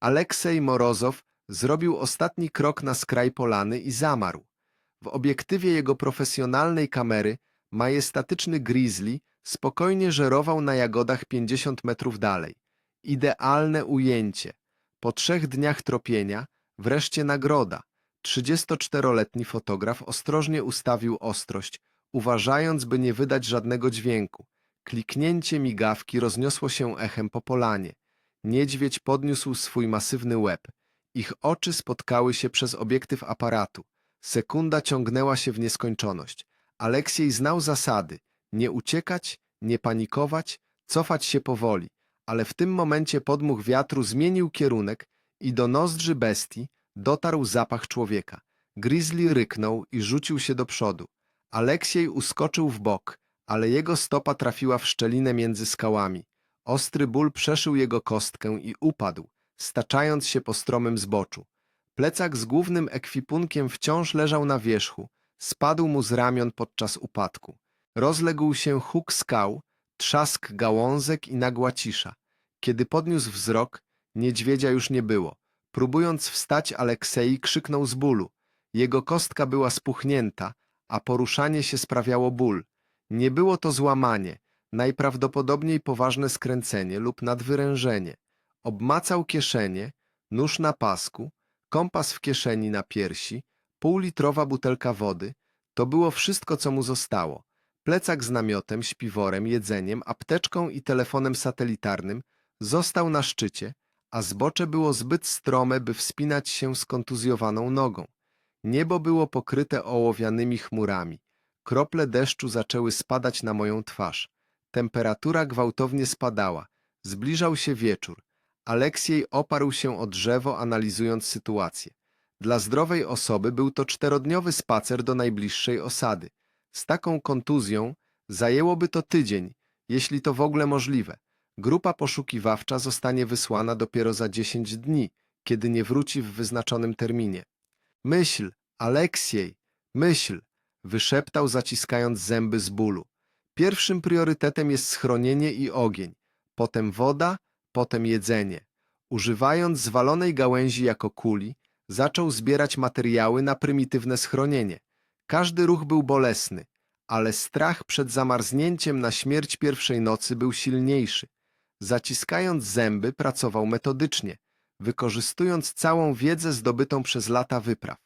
Aleksej Morozow zrobił ostatni krok na skraj polany i zamarł. W obiektywie jego profesjonalnej kamery majestatyczny grizzly spokojnie żerował na jagodach 50 metrów dalej. Idealne ujęcie. Po trzech dniach tropienia wreszcie nagroda. 34-letni fotograf ostrożnie ustawił ostrość, uważając, by nie wydać żadnego dźwięku. Kliknięcie migawki rozniosło się echem po polanie. Niedźwiedź podniósł swój masywny łeb. Ich oczy spotkały się przez obiektyw aparatu. Sekunda ciągnęła się w nieskończoność. Aleksiej znał zasady. Nie uciekać, nie panikować, cofać się powoli. Ale w tym momencie podmuch wiatru zmienił kierunek i do nozdrzy bestii dotarł zapach człowieka. Grizzly ryknął i rzucił się do przodu. Aleksiej uskoczył w bok, ale jego stopa trafiła w szczelinę między skałami. Ostry ból przeszył jego kostkę i upadł, staczając się po stromym zboczu. Plecak z głównym ekwipunkiem wciąż leżał na wierzchu, spadł mu z ramion podczas upadku. Rozległ się huk skał, trzask gałązek i nagła cisza. Kiedy podniósł wzrok, niedźwiedzia już nie było. Próbując wstać, Aleksei krzyknął z bólu. Jego kostka była spuchnięta, a poruszanie się sprawiało ból. Nie było to złamanie, najprawdopodobniej poważne skręcenie lub nadwyrężenie. Obmacał kieszenie, nóż na pasku, kompas w kieszeni na piersi, półlitrowa butelka wody. To było wszystko, co mu zostało. Plecak z namiotem, śpiworem, jedzeniem, apteczką i telefonem satelitarnym został na szczycie, a zbocze było zbyt strome, by wspinać się z kontuzjowaną nogą. Niebo było pokryte ołowianymi chmurami. Krople deszczu zaczęły spadać na moją twarz. Temperatura gwałtownie spadała. Zbliżał się wieczór. Aleksiej oparł się o drzewo, analizując sytuację. Dla zdrowej osoby był to czterodniowy spacer do najbliższej osady. Z taką kontuzją zajęłoby to tydzień, jeśli to w ogóle możliwe. Grupa poszukiwawcza zostanie wysłana dopiero za 10 dni, kiedy nie wróci w wyznaczonym terminie. Myśl, Aleksiej, myśl, wyszeptał zaciskając zęby z bólu. Pierwszym priorytetem jest schronienie i ogień, potem woda, potem jedzenie. Używając zwalonej gałęzi jako kuli, zaczął zbierać materiały na prymitywne schronienie. Każdy ruch był bolesny, ale strach przed zamarznięciem na śmierć pierwszej nocy był silniejszy. Zaciskając zęby, pracował metodycznie, wykorzystując całą wiedzę zdobytą przez lata wypraw.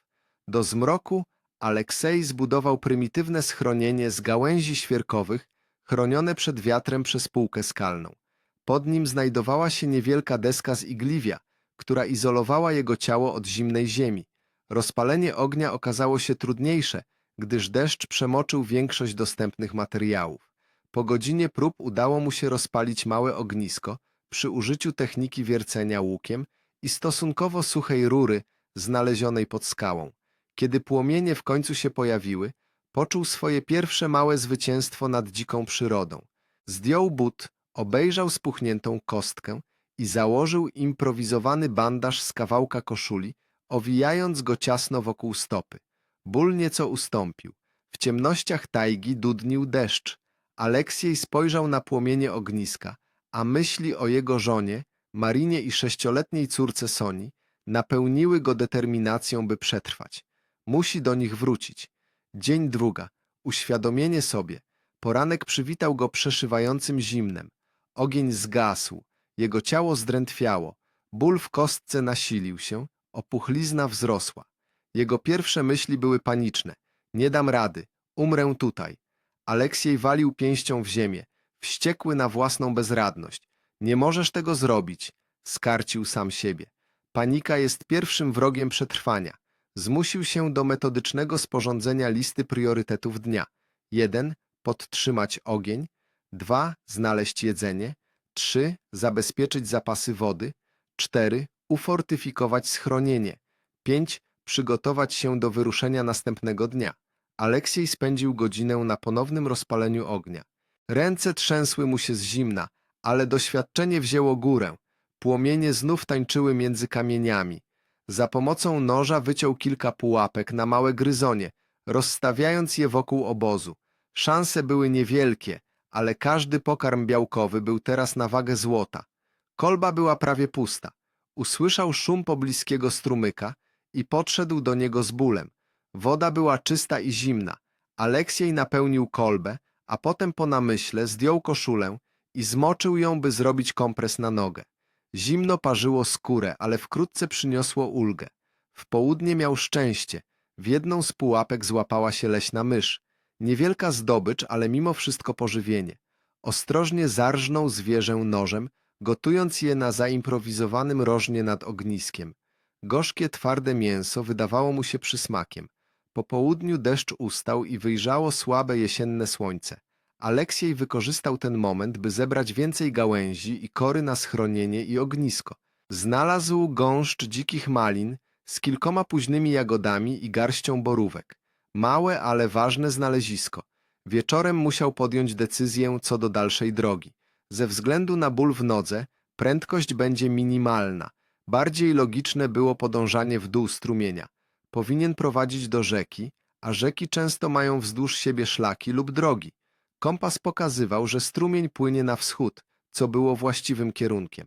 Do zmroku Aleksej zbudował prymitywne schronienie z gałęzi świerkowych, chronione przed wiatrem przez półkę skalną. Pod nim znajdowała się niewielka deska z igliwia, która izolowała jego ciało od zimnej ziemi. Rozpalenie ognia okazało się trudniejsze, gdyż deszcz przemoczył większość dostępnych materiałów. Po godzinie prób udało mu się rozpalić małe ognisko przy użyciu techniki wiercenia łukiem i stosunkowo suchej rury znalezionej pod skałą. Kiedy płomienie w końcu się pojawiły, poczuł swoje pierwsze małe zwycięstwo nad dziką przyrodą. Zdjął but, obejrzał spuchniętą kostkę i założył improwizowany bandaż z kawałka koszuli, owijając go ciasno wokół stopy. Ból nieco ustąpił. W ciemnościach tajgi dudnił deszcz. Aleksiej spojrzał na płomienie ogniska, a myśli o jego żonie, Marinie i sześcioletniej córce Soni napełniły go determinacją, by przetrwać. Musi do nich wrócić. Dzień druga. Uświadomienie sobie. Poranek przywitał go przeszywającym zimnem. Ogień zgasł. Jego ciało zdrętwiało. Ból w kostce nasilił się. Opuchlizna wzrosła. Jego pierwsze myśli były paniczne. Nie dam rady. Umrę tutaj. Aleksiej walił pięścią w ziemię. Wściekły na własną bezradność. Nie możesz tego zrobić. Skarcił sam siebie. Panika jest pierwszym wrogiem przetrwania. Zmusił się do metodycznego sporządzenia listy priorytetów dnia. 1. Podtrzymać ogień. 2. Znaleźć jedzenie. 3. Zabezpieczyć zapasy wody. 4. Ufortyfikować schronienie. 5. Przygotować się do wyruszenia następnego dnia. Aleksiej spędził godzinę na ponownym rozpaleniu ognia. Ręce trzęsły mu się z zimna, ale doświadczenie wzięło górę. Płomienie znów tańczyły między kamieniami. Za pomocą noża wyciął kilka pułapek na małe gryzonie, rozstawiając je wokół obozu. Szanse były niewielkie, ale każdy pokarm białkowy był teraz na wagę złota. Kolba była prawie pusta. Usłyszał szum pobliskiego strumyka i podszedł do niego z bólem. Woda była czysta i zimna. Aleksiej napełnił kolbę, a potem po namyśle zdjął koszulę i zmoczył ją, by zrobić kompres na nogę. Zimno parzyło skórę, ale wkrótce przyniosło ulgę. W południe miał szczęście. W jedną z pułapek złapała się leśna mysz. Niewielka zdobycz, ale mimo wszystko pożywienie. Ostrożnie zarżnął zwierzę nożem, gotując je na zaimprowizowanym rożnie nad ogniskiem. Gorzkie, twarde mięso wydawało mu się przysmakiem. Po południu deszcz ustał i wyjrzało słabe jesienne słońce. Aleksiej wykorzystał ten moment, by zebrać więcej gałęzi i kory na schronienie i ognisko. Znalazł gąszcz dzikich malin z kilkoma późnymi jagodami i garścią borówek. Małe, ale ważne znalezisko. Wieczorem musiał podjąć decyzję co do dalszej drogi. Ze względu na ból w nodze, prędkość będzie minimalna. Bardziej logiczne było podążanie w dół strumienia. Powinien prowadzić do rzeki, a rzeki często mają wzdłuż siebie szlaki lub drogi. Kompas pokazywał, że strumień płynie na wschód, co było właściwym kierunkiem.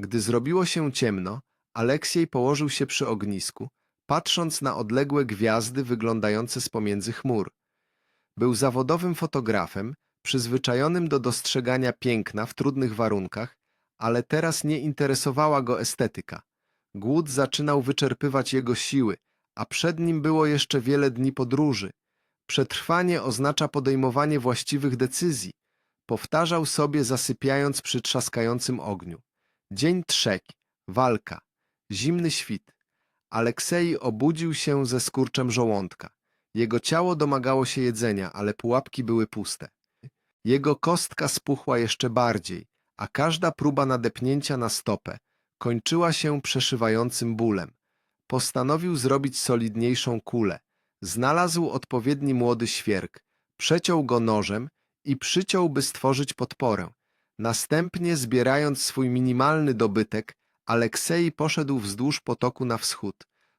Gdy zrobiło się ciemno, Aleksiej położył się przy ognisku, patrząc na odległe gwiazdy wyglądające z pomiędzy chmur. Był zawodowym fotografem, przyzwyczajonym do dostrzegania piękna w trudnych warunkach, ale teraz nie interesowała go estetyka. Głód zaczynał wyczerpywać jego siły, a przed nim było jeszcze wiele dni podróży. Przetrwanie oznacza podejmowanie właściwych decyzji. Powtarzał sobie, zasypiając przy trzaskającym ogniu. Dzień trzeci, walka, zimny świt. Aleksej obudził się ze skurczem żołądka. Jego ciało domagało się jedzenia, ale pułapki były puste. Jego kostka spuchła jeszcze bardziej, a każda próba nadepnięcia na stopę kończyła się przeszywającym bólem. Postanowił zrobić solidniejszą kulę. Znalazł odpowiedni młody świerk, przeciął go nożem i przyciął, by stworzyć podporę. Następnie, zbierając swój minimalny dobytek, Aleksej poszedł wzdłuż potoku na wschód.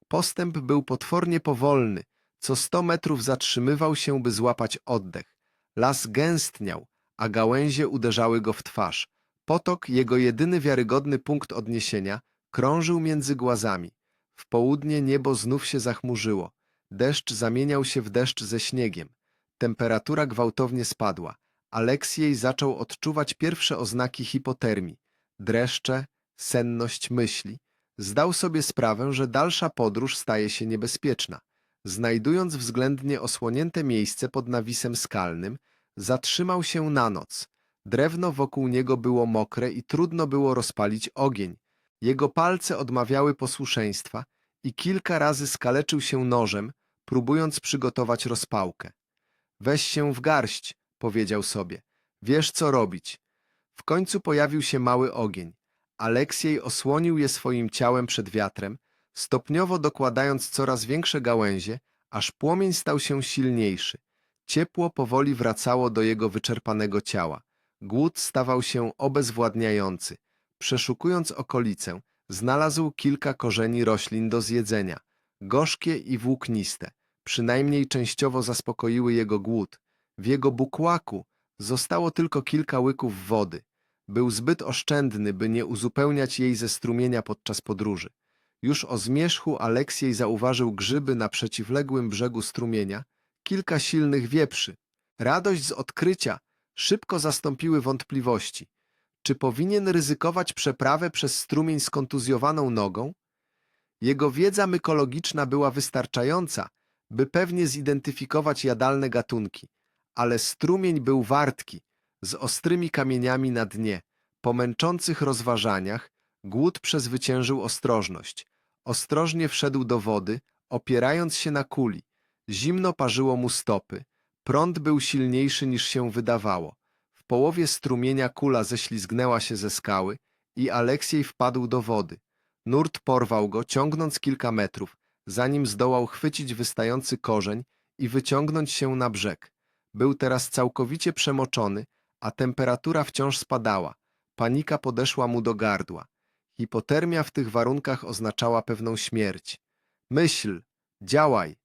Postęp był potwornie powolny, co sto metrów zatrzymywał się, by złapać oddech. Las gęstniał, a gałęzie uderzały go w twarz. Potok, jego jedyny wiarygodny punkt odniesienia, krążył między głazami. W południe niebo znów się zachmurzyło. Deszcz zamieniał się w deszcz ze śniegiem. Temperatura gwałtownie spadła. Aleksiej zaczął odczuwać pierwsze oznaki hipotermii. Dreszcze, senność myśli. Zdał sobie sprawę, że dalsza podróż staje się niebezpieczna. Znajdując względnie osłonięte miejsce pod nawisem skalnym, zatrzymał się na noc. Drewno wokół niego było mokre i trudno było rozpalić ogień. Jego palce odmawiały posłuszeństwa i kilka razy skaleczył się nożem, próbując przygotować rozpałkę. Weź się w garść, powiedział sobie. Wiesz, co robić. W końcu pojawił się mały ogień. Aleksiej osłonił je swoim ciałem przed wiatrem, stopniowo dokładając coraz większe gałęzie, aż płomień stał się silniejszy. Ciepło powoli wracało do jego wyczerpanego ciała. Głód stawał się obezwładniający. Przeszukując okolicę, znalazł kilka korzeni roślin do zjedzenia. Gorzkie i włókniste. Przynajmniej częściowo zaspokoiły jego głód. W jego bukłaku zostało tylko kilka łyków wody. Był zbyt oszczędny, by nie uzupełniać jej ze strumienia podczas podróży. Już o zmierzchu Aleksiej zauważył grzyby na przeciwległym brzegu strumienia, kilka silnych wieprzy. Radość z odkrycia szybko zastąpiły wątpliwości. Czy powinien ryzykować przeprawę przez strumień z kontuzjowaną nogą? Jego wiedza mykologiczna była wystarczająca, by pewnie zidentyfikować jadalne gatunki, ale strumień był wartki, z ostrymi kamieniami na dnie. Po męczących rozważaniach głód przezwyciężył ostrożność. Ostrożnie wszedł do wody, opierając się na kuli. Zimno parzyło mu stopy. Prąd był silniejszy niż się wydawało. W połowie strumienia kula ześlizgnęła się ze skały i Aleksiej wpadł do wody. Nurt porwał go, ciągnąc kilka metrów, zanim zdołał chwycić wystający korzeń i wyciągnąć się na brzeg. Był teraz całkowicie przemoczony, a temperatura wciąż spadała. Panika podeszła mu do gardła. Hipotermia w tych warunkach oznaczała pewną śmierć. Myśl, działaj!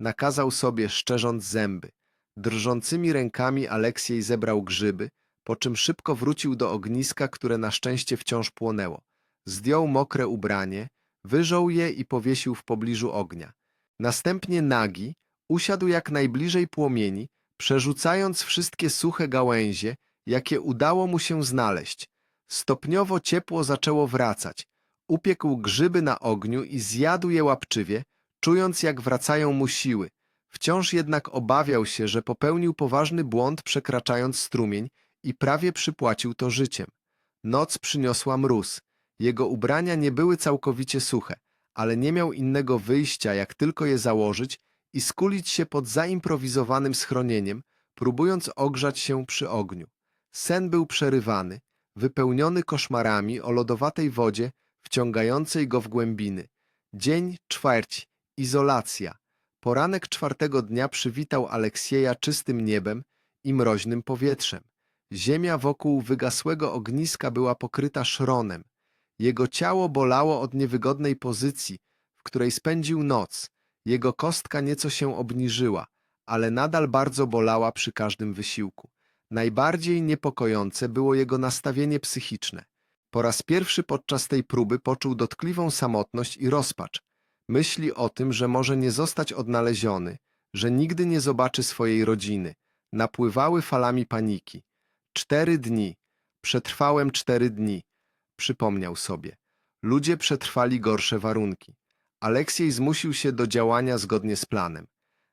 Nakazał sobie, szczerząc zęby. Drżącymi rękami Aleksiej zebrał grzyby, po czym szybko wrócił do ogniska, które na szczęście wciąż płonęło. zdjął mokre ubranie, wyżął je i powiesił w pobliżu ognia. Następnie nagi usiadł jak najbliżej płomieni, przerzucając wszystkie suche gałęzie, jakie udało mu się znaleźć. Stopniowo ciepło zaczęło wracać. Upiekł grzyby na ogniu i zjadł je łapczywie, czując jak wracają mu siły. Wciąż jednak obawiał się, że popełnił poważny błąd przekraczając strumień i prawie przypłacił to życiem. Noc przyniosła mróz. Jego ubrania nie były całkowicie suche, ale nie miał innego wyjścia, jak tylko je założyć i skulić się pod zaimprowizowanym schronieniem, próbując ogrzać się przy ogniu. Sen był przerywany, wypełniony koszmarami o lodowatej wodzie wciągającej go w głębiny. Dzień czwarci, izolacja. Poranek czwartego dnia przywitał Aleksieja czystym niebem i mroźnym powietrzem. Ziemia wokół wygasłego ogniska była pokryta szronem. Jego ciało bolało od niewygodnej pozycji, w której spędził noc. Jego kostka nieco się obniżyła, ale nadal bardzo bolała przy każdym wysiłku. Najbardziej niepokojące było jego nastawienie psychiczne. Po raz pierwszy podczas tej próby poczuł dotkliwą samotność i rozpacz. Myśli o tym, że może nie zostać odnaleziony, że nigdy nie zobaczy swojej rodziny, napływały falami paniki. Cztery dni. Przetrwałem cztery dni. Przypomniał sobie. Ludzie przetrwali gorsze warunki. Aleksiej zmusił się do działania zgodnie z planem.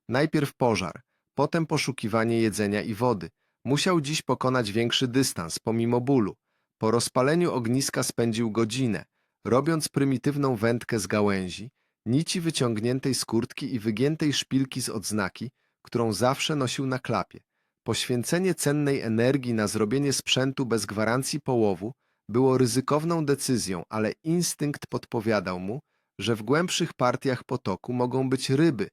Najpierw pożar, potem poszukiwanie jedzenia i wody. Musiał dziś pokonać większy dystans, pomimo bólu. Po rozpaleniu ogniska spędził godzinę, robiąc prymitywną wędkę z gałęzi, nici wyciągniętej z kurtki i wygiętej szpilki z odznaki, którą zawsze nosił na klapie. Poświęcenie cennej energii na zrobienie sprzętu bez gwarancji połowu było ryzykowną decyzją, ale instynkt podpowiadał mu, że w głębszych partiach potoku mogą być ryby.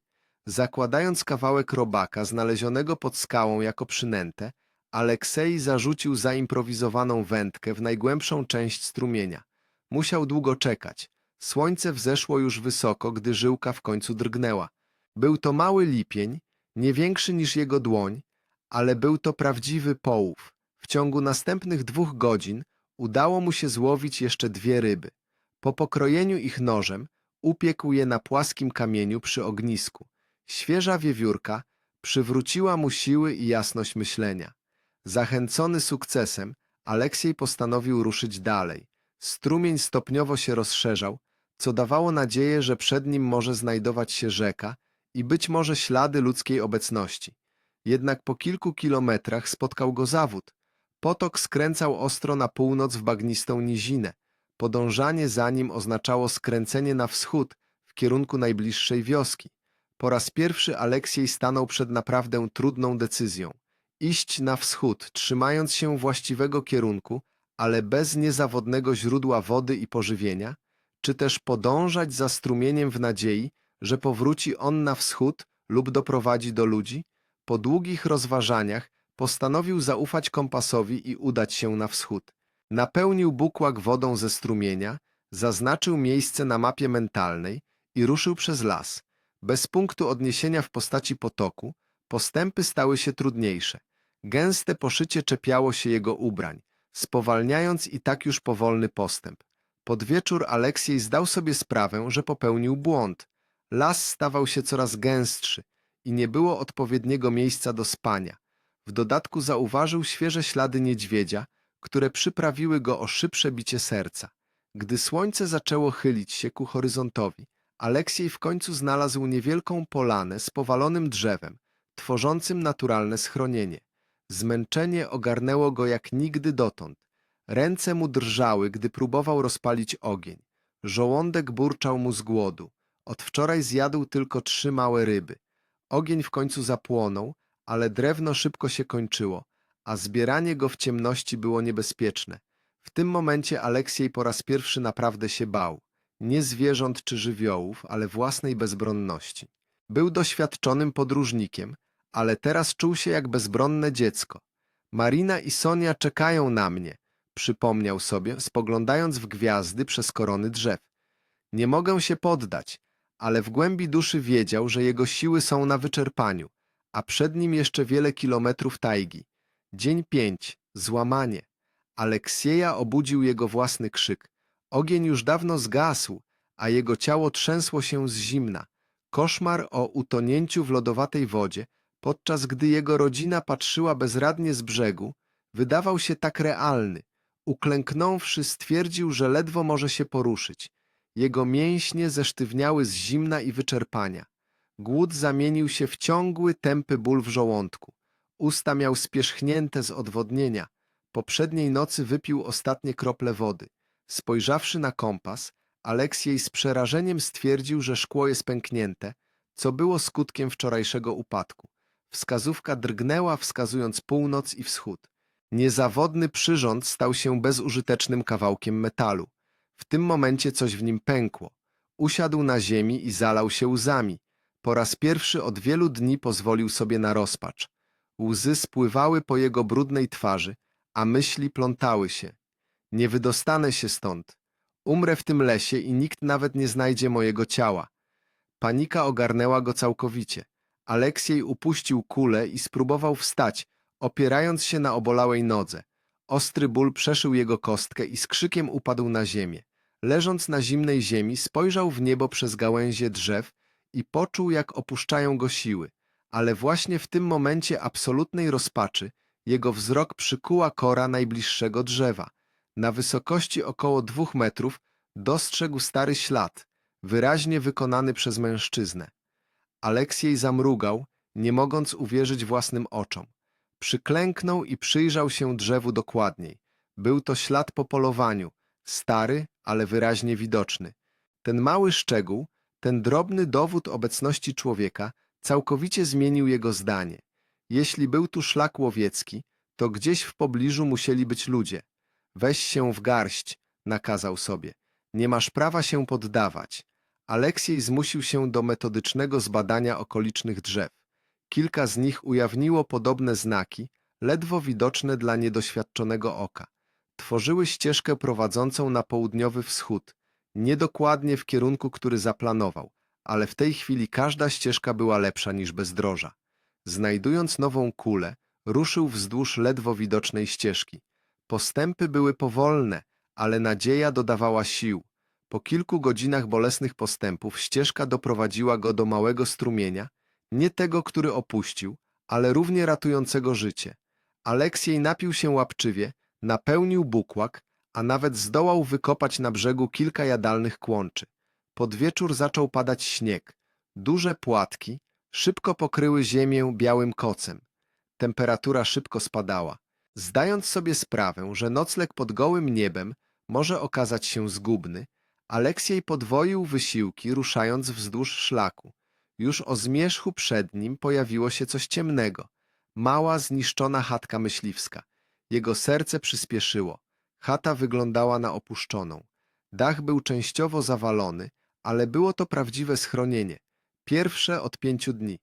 Zakładając kawałek robaka znalezionego pod skałą jako przynętę, Aleksej zarzucił zaimprowizowaną wędkę w najgłębszą część strumienia. Musiał długo czekać. Słońce wzeszło już wysoko, gdy żyłka w końcu drgnęła. Był to mały lipień, nie większy niż jego dłoń, ale był to prawdziwy połów. W ciągu następnych dwóch godzin udało mu się złowić jeszcze dwie ryby. Po pokrojeniu ich nożem upiekł je na płaskim kamieniu przy ognisku. Świeża wiewiórka przywróciła mu siły i jasność myślenia. Zachęcony sukcesem, Aleksiej postanowił ruszyć dalej. Strumień stopniowo się rozszerzał, co dawało nadzieję, że przed nim może znajdować się rzeka i być może ślady ludzkiej obecności. Jednak po kilku kilometrach spotkał go zawód. Potok skręcał ostro na północ w bagnistą nizinę. Podążanie za nim oznaczało skręcenie na wschód w kierunku najbliższej wioski. Po raz pierwszy Aleksiej stanął przed naprawdę trudną decyzją. Iść na wschód, trzymając się właściwego kierunku, ale bez niezawodnego źródła wody i pożywienia, czy też podążać za strumieniem w nadziei, że powróci on na wschód lub doprowadzi do ludzi? Po długich rozważaniach postanowił zaufać kompasowi i udać się na wschód. Napełnił bukłak wodą ze strumienia, zaznaczył miejsce na mapie mentalnej i ruszył przez las. Bez punktu odniesienia w postaci potoku, postępy stały się trudniejsze. Gęste poszycie czepiało się jego ubrań, spowalniając i tak już powolny postęp. Pod wieczór Aleksiej zdał sobie sprawę, że popełnił błąd. Las stawał się coraz gęstszy i nie było odpowiedniego miejsca do spania. W dodatku zauważył świeże ślady niedźwiedzia, które przyprawiły go o szybsze bicie serca. Gdy słońce zaczęło chylić się ku horyzontowi, Aleksiej w końcu znalazł niewielką polanę z powalonym drzewem, tworzącym naturalne schronienie. Zmęczenie ogarnęło go jak nigdy dotąd. Ręce mu drżały, gdy próbował rozpalić ogień. Żołądek burczał mu z głodu. Od wczoraj zjadł tylko trzy małe ryby. Ogień w końcu zapłonął, ale drewno szybko się kończyło, a zbieranie go w ciemności było niebezpieczne. W tym momencie Aleksiej po raz pierwszy naprawdę się bał. Nie zwierząt czy żywiołów, ale własnej bezbronności. Był doświadczonym podróżnikiem, ale teraz czuł się jak bezbronne dziecko. Marina i Sonia czekają na mnie, przypomniał sobie, spoglądając w gwiazdy przez korony drzew. Nie mogę się poddać, ale w głębi duszy wiedział, że jego siły są na wyczerpaniu, a przed nim jeszcze wiele kilometrów tajgi. Dzień pięć, złamanie. Aleksieja obudził jego własny krzyk. Ogień już dawno zgasł, a jego ciało trzęsło się z zimna. Koszmar o utonięciu w lodowatej wodzie, podczas gdy jego rodzina patrzyła bezradnie z brzegu, wydawał się tak realny. Uklęknąwszy, stwierdził, że ledwo może się poruszyć. Jego mięśnie zesztywniały z zimna i wyczerpania. Głód zamienił się w ciągły, tępy ból w żołądku. Usta miał spierzchnięte z odwodnienia. Poprzedniej nocy wypił ostatnie krople wody. Spojrzawszy na kompas, Aleksiej z przerażeniem stwierdził, że szkło jest pęknięte, co było skutkiem wczorajszego upadku. Wskazówka drgnęła, wskazując północ i wschód. Niezawodny przyrząd stał się bezużytecznym kawałkiem metalu. W tym momencie coś w nim pękło. Usiadł na ziemi i zalał się łzami. Po raz pierwszy od wielu dni pozwolił sobie na rozpacz. Łzy spływały po jego brudnej twarzy, a myśli plątały się. Nie wydostanę się stąd. Umrę w tym lesie i nikt nawet nie znajdzie mojego ciała. Panika ogarnęła go całkowicie. Aleksiej upuścił kulę i spróbował wstać, opierając się na obolałej nodze. Ostry ból przeszył jego kostkę i z krzykiem upadł na ziemię. Leżąc na zimnej ziemi, spojrzał w niebo przez gałęzie drzew i poczuł, jak opuszczają go siły. Ale właśnie w tym momencie absolutnej rozpaczy jego wzrok przykuła kora najbliższego drzewa. Na wysokości około dwóch metrów dostrzegł stary ślad, wyraźnie wykonany przez mężczyznę. Aleksiej zamrugał, nie mogąc uwierzyć własnym oczom. Przyklęknął i przyjrzał się drzewu dokładniej. Był to ślad po polowaniu, stary, ale wyraźnie widoczny. Ten mały szczegół, ten drobny dowód obecności człowieka całkowicie zmienił jego zdanie. Jeśli był tu szlak łowiecki, to gdzieś w pobliżu musieli być ludzie. Weź się w garść, nakazał sobie. Nie masz prawa się poddawać. Aleksiej zmusił się do metodycznego zbadania okolicznych drzew. Kilka z nich ujawniło podobne znaki, ledwo widoczne dla niedoświadczonego oka. Tworzyły ścieżkę prowadzącą na południowy wschód, niedokładnie w kierunku, który zaplanował, ale w tej chwili każda ścieżka była lepsza niż bezdroża. Znajdując nową kulę, ruszył wzdłuż ledwo widocznej ścieżki. Postępy były powolne, ale nadzieja dodawała sił. Po kilku godzinach bolesnych postępów ścieżka doprowadziła go do małego strumienia, nie tego, który opuścił, ale równie ratującego życie. Aleksiej napił się łapczywie, napełnił bukłak, a nawet zdołał wykopać na brzegu kilka jadalnych kłączy. Pod wieczór zaczął padać śnieg. Duże płatki szybko pokryły ziemię białym kocem. Temperatura szybko spadała. Zdając sobie sprawę, że nocleg pod gołym niebem może okazać się zgubny, Aleksiej podwoił wysiłki, ruszając wzdłuż szlaku. Już o zmierzchu przed nim pojawiło się coś ciemnego. Mała, zniszczona chatka myśliwska. Jego serce przyspieszyło. Chata wyglądała na opuszczoną. Dach był częściowo zawalony, ale było to prawdziwe schronienie. Pierwsze od pięciu dni.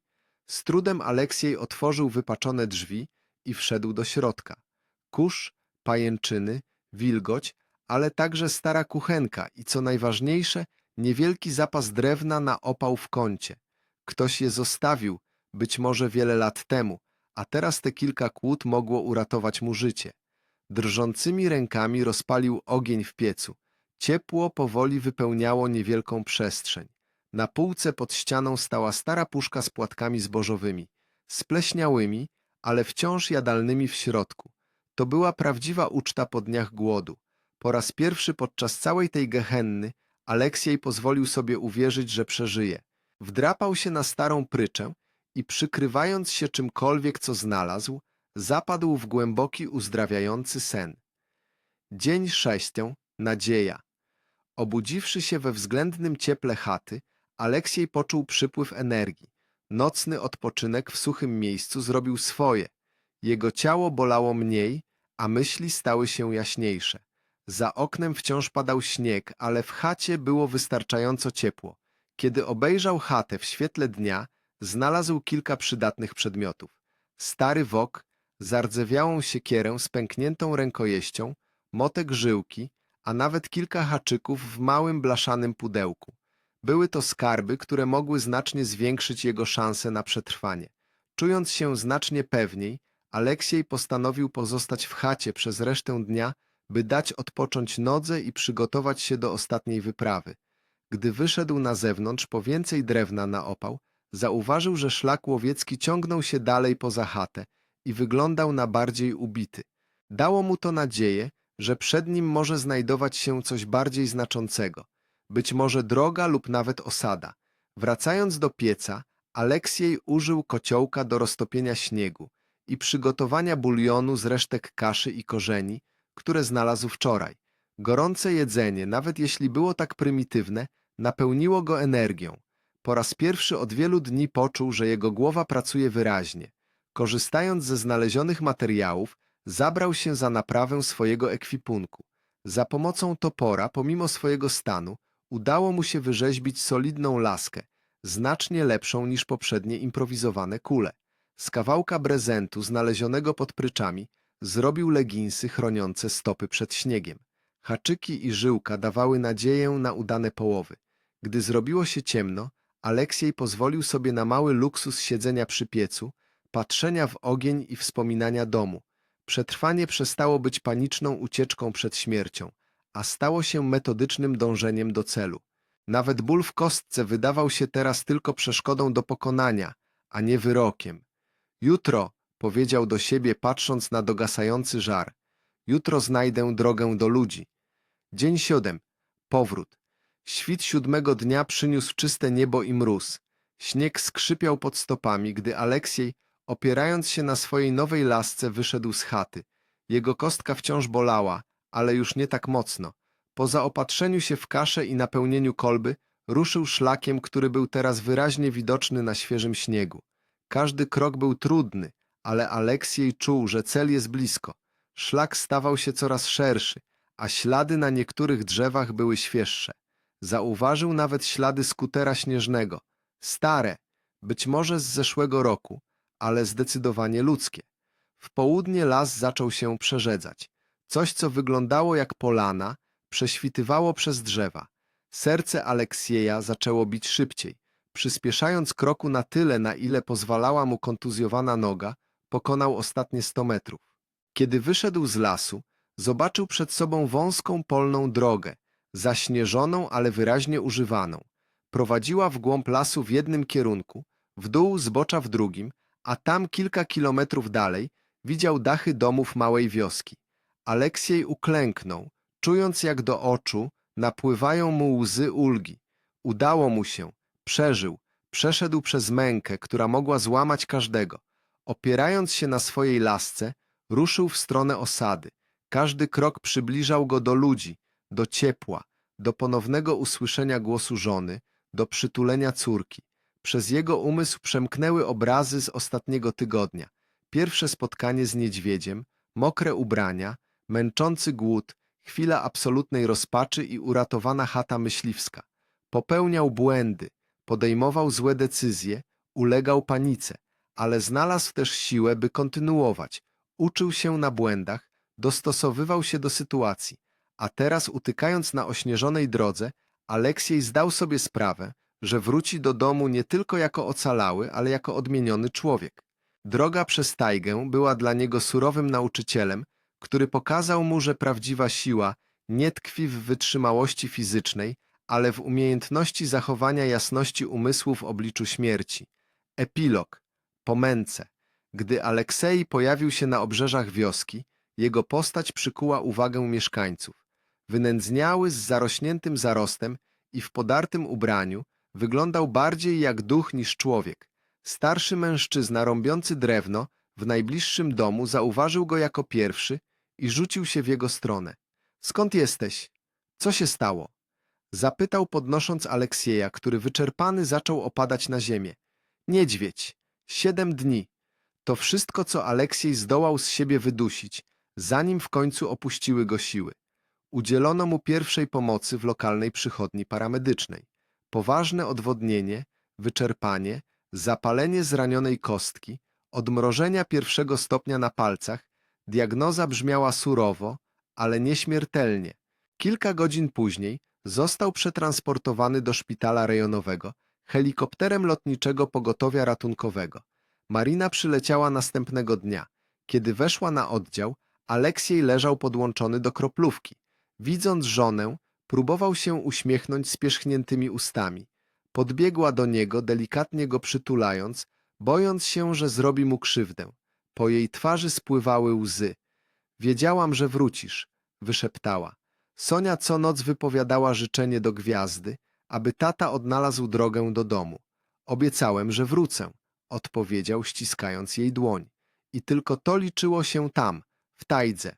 Z trudem Aleksiej otworzył wypaczone drzwi i wszedł do środka. Kurz, pajęczyny, wilgoć, ale także stara kuchenka i co najważniejsze, niewielki zapas drewna na opał w kącie. Ktoś je zostawił, być może wiele lat temu, a teraz te kilka kłód mogło uratować mu życie. Drżącymi rękami rozpalił ogień w piecu. Ciepło powoli wypełniało niewielką przestrzeń. Na półce pod ścianą stała stara puszka z płatkami zbożowymi, spleśniałymi, ale wciąż jadalnymi w środku. To była prawdziwa uczta po dniach głodu. Po raz pierwszy podczas całej tej gehenny Aleksiej pozwolił sobie uwierzyć, że przeżyje. Wdrapał się na starą pryczę i przykrywając się czymkolwiek, co znalazł, zapadł w głęboki, uzdrawiający sen. Dzień sześcią, nadzieja. Obudziwszy się we względnym cieple chaty, Aleksiej poczuł przypływ energii. Nocny odpoczynek w suchym miejscu zrobił swoje. Jego ciało bolało mniej, a myśli stały się jaśniejsze. Za oknem wciąż padał śnieg, ale w chacie było wystarczająco ciepło. Kiedy obejrzał chatę w świetle dnia, znalazł kilka przydatnych przedmiotów. Stary wok, zardzewiałą siekierę z pękniętą rękojeścią, motek żyłki, a nawet kilka haczyków w małym blaszanym pudełku. Były to skarby, które mogły znacznie zwiększyć jego szanse na przetrwanie. Czując się znacznie pewniej, Aleksiej postanowił pozostać w chacie przez resztę dnia, by dać odpocząć nodze i przygotować się do ostatniej wyprawy. Gdy wyszedł na zewnątrz po więcej drewna na opał, zauważył, że szlak łowiecki ciągnął się dalej poza chatę i wyglądał na bardziej ubity. Dało mu to nadzieję, że przed nim może znajdować się coś bardziej znaczącego, być może droga lub nawet osada. Wracając do pieca, Aleksiej użył kociołka do roztopienia śniegu i przygotowania bulionu z resztek kaszy i korzeni, które znalazł wczoraj. Gorące jedzenie, nawet jeśli było tak prymitywne, napełniło go energią. Po raz pierwszy od wielu dni poczuł, że jego głowa pracuje wyraźnie. Korzystając ze znalezionych materiałów, zabrał się za naprawę swojego ekwipunku. Za pomocą topora, pomimo swojego stanu, udało mu się wyrzeźbić solidną laskę, znacznie lepszą niż poprzednie improwizowane kule. Z kawałka brezentu znalezionego pod pryczami zrobił leginsy chroniące stopy przed śniegiem. Haczyki i żyłka dawały nadzieję na udane połowy. Gdy zrobiło się ciemno, Aleksiej pozwolił sobie na mały luksus siedzenia przy piecu, patrzenia w ogień i wspominania domu. Przetrwanie przestało być paniczną ucieczką przed śmiercią, a stało się metodycznym dążeniem do celu. Nawet ból w kostce wydawał się teraz tylko przeszkodą do pokonania, a nie wyrokiem. Jutro, powiedział do siebie patrząc na dogasający żar, jutro znajdę drogę do ludzi. Dzień siódem. Powrót. Świt siódmego dnia przyniósł czyste niebo i mróz. Śnieg skrzypiał pod stopami, gdy Aleksiej, opierając się na swojej nowej lasce, wyszedł z chaty. Jego kostka wciąż bolała, ale już nie tak mocno. Po zaopatrzeniu się w kaszę i napełnieniu kolby, ruszył szlakiem, który był teraz wyraźnie widoczny na świeżym śniegu. Każdy krok był trudny, ale Aleksiej czuł, że cel jest blisko. Szlak stawał się coraz szerszy, a ślady na niektórych drzewach były świeższe. Zauważył nawet ślady skutera śnieżnego. Stare, być może z zeszłego roku, ale zdecydowanie ludzkie. W południe las zaczął się przerzedzać. Coś, co wyglądało jak polana, prześwitywało przez drzewa. Serce Aleksieja zaczęło bić szybciej. Przyspieszając kroku na tyle, na ile pozwalała mu kontuzjowana noga, pokonał ostatnie sto metrów. Kiedy wyszedł z lasu, zobaczył przed sobą wąską polną drogę, zaśnieżoną, ale wyraźnie używaną. Prowadziła w głąb lasu w jednym kierunku, w dół zbocza w drugim, a tam kilka kilometrów dalej widział dachy domów małej wioski. Aleksiej uklęknął, czując jak do oczu napływają mu łzy ulgi. Udało mu się, przeżył, przeszedł przez mękę, która mogła złamać każdego. Opierając się na swojej lasce, ruszył w stronę osady. Każdy krok przybliżał go do ludzi, do ciepła, do ponownego usłyszenia głosu żony, do przytulenia córki. Przez jego umysł przemknęły obrazy z ostatniego tygodnia. Pierwsze spotkanie z niedźwiedziem, mokre ubrania, męczący głód, chwila absolutnej rozpaczy i uratowana chata myśliwska. Popełniał błędy, podejmował złe decyzje, ulegał panice, ale znalazł też siłę, by kontynuować. Uczył się na błędach, dostosowywał się do sytuacji, a teraz utykając na ośnieżonej drodze, Aleksiej zdał sobie sprawę, że wróci do domu nie tylko jako ocalały, ale jako odmieniony człowiek. Droga przez tajgę była dla niego surowym nauczycielem, który pokazał mu, że prawdziwa siła nie tkwi w wytrzymałości fizycznej, ale w umiejętności zachowania jasności umysłu w obliczu śmierci. Epilog. Po męce. Gdy Aleksei pojawił się na obrzeżach wioski, jego postać przykuła uwagę mieszkańców. Wynędzniały z zarośniętym zarostem i w podartym ubraniu, wyglądał bardziej jak duch niż człowiek. Starszy mężczyzna rąbiący drewno w najbliższym domu zauważył go jako pierwszy i rzucił się w jego stronę. Skąd jesteś? Co się stało? Zapytał podnosząc Aleksieja, który wyczerpany zaczął opadać na ziemię. Niedźwiedź. Siedem dni. To wszystko, co Aleksiej zdołał z siebie wydusić, zanim w końcu opuściły go siły. Udzielono mu pierwszej pomocy w lokalnej przychodni paramedycznej. Poważne odwodnienie, wyczerpanie, zapalenie zranionej kostki, odmrożenia pierwszego stopnia na palcach, diagnoza brzmiała surowo, ale nieśmiertelnie. Kilka godzin później został przetransportowany do szpitala rejonowego helikopterem lotniczego pogotowia ratunkowego. Marina przyleciała następnego dnia. Kiedy weszła na oddział, Aleksiej leżał podłączony do kroplówki. Widząc żonę, próbował się uśmiechnąć spierzchniętymi ustami. Podbiegła do niego, delikatnie go przytulając, bojąc się, że zrobi mu krzywdę. Po jej twarzy spływały łzy. Wiedziałam, że wrócisz, wyszeptała. Sonia co noc wypowiadała życzenie do gwiazdy, aby tata odnalazł drogę do domu. Obiecałem, że wrócę, odpowiedział, ściskając jej dłoń. I tylko to liczyło się tam, w Tajdze.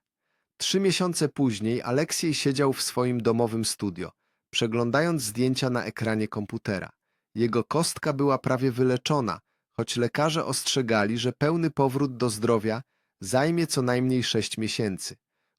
Trzy miesiące później Aleksiej siedział w swoim domowym studio, przeglądając zdjęcia na ekranie komputera. Jego kostka była prawie wyleczona, choć lekarze ostrzegali, że pełny powrót do zdrowia zajmie co najmniej sześć miesięcy.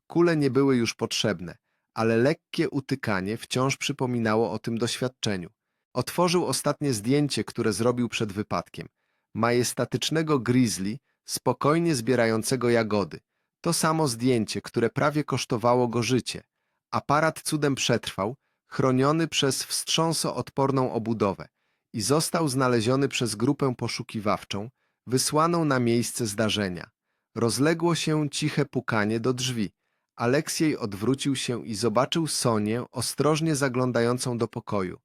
Kule nie były już potrzebne, ale lekkie utykanie wciąż przypominało o tym doświadczeniu. Otworzył ostatnie zdjęcie, które zrobił przed wypadkiem. Majestatycznego grizzly, spokojnie zbierającego jagody. To samo zdjęcie, które prawie kosztowało go życie. Aparat cudem przetrwał, chroniony przez wstrząsoodporną obudowę i został znaleziony przez grupę poszukiwawczą, wysłaną na miejsce zdarzenia. Rozległo się ciche pukanie do drzwi. Aleksiej odwrócił się i zobaczył Sonię ostrożnie zaglądającą do pokoju.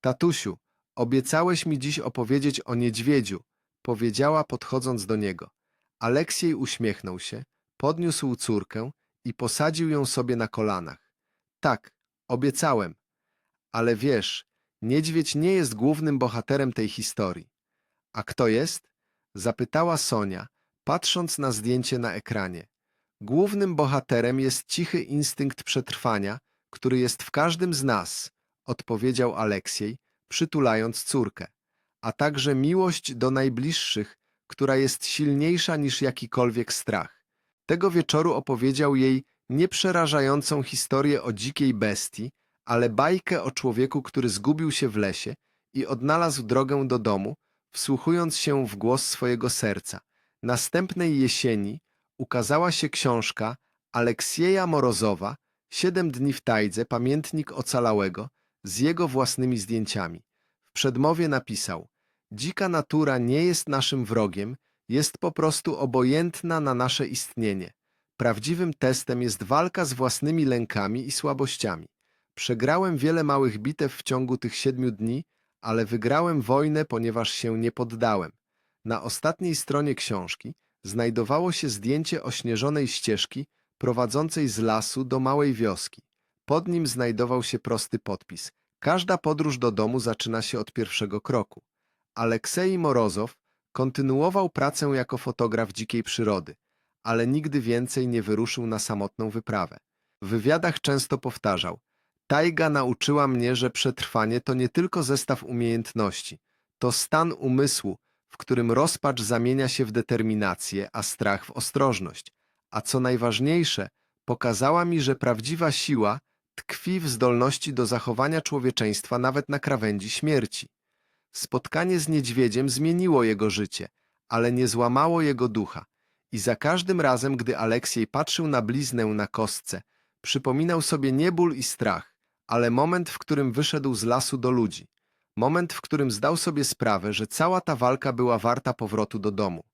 Tatusiu, obiecałeś mi dziś opowiedzieć o niedźwiedziu, powiedziała podchodząc do niego. Aleksiej uśmiechnął się, podniósł córkę i posadził ją sobie na kolanach. Tak, obiecałem. Ale wiesz, niedźwiedź nie jest głównym bohaterem tej historii. A kto jest? Zapytała Sonia, patrząc na zdjęcie na ekranie. Głównym bohaterem jest cichy instynkt przetrwania, który jest w każdym z nas, odpowiedział Aleksiej, przytulając córkę, a także miłość do najbliższych, która jest silniejsza niż jakikolwiek strach. Tego wieczoru opowiedział jej nieprzerażającą historię o dzikiej bestii, ale bajkę o człowieku, który zgubił się w lesie i odnalazł drogę do domu, wsłuchując się w głos swojego serca. Następnej jesieni ukazała się książka Aleksieja Morozowa Siedem dni w Tajdze, pamiętnik ocalałego, z jego własnymi zdjęciami. W przedmowie napisał Dzika natura nie jest naszym wrogiem, jest po prostu obojętna na nasze istnienie. Prawdziwym testem jest walka z własnymi lękami i słabościami. Przegrałem wiele małych bitew w ciągu tych siedmiu dni, ale wygrałem wojnę, ponieważ się nie poddałem. Na ostatniej stronie książki znajdowało się zdjęcie ośnieżonej ścieżki prowadzącej z lasu do małej wioski. Pod nim znajdował się prosty podpis. Każda podróż do domu zaczyna się od pierwszego kroku. Aleksej Morozow kontynuował pracę jako fotograf dzikiej przyrody, ale nigdy więcej nie wyruszył na samotną wyprawę. W wywiadach często powtarzał Tajga nauczyła mnie, że przetrwanie to nie tylko zestaw umiejętności, to stan umysłu, w którym rozpacz zamienia się w determinację, a strach w ostrożność. A co najważniejsze, pokazała mi, że prawdziwa siła tkwi w zdolności do zachowania człowieczeństwa nawet na krawędzi śmierci. Spotkanie z niedźwiedziem zmieniło jego życie, ale nie złamało jego ducha. I za każdym razem, gdy Aleksiej patrzył na bliznę na kostce, przypominał sobie nie ból i strach, ale moment, w którym wyszedł z lasu do ludzi. Moment, w którym zdał sobie sprawę, że cała ta walka była warta powrotu do domu.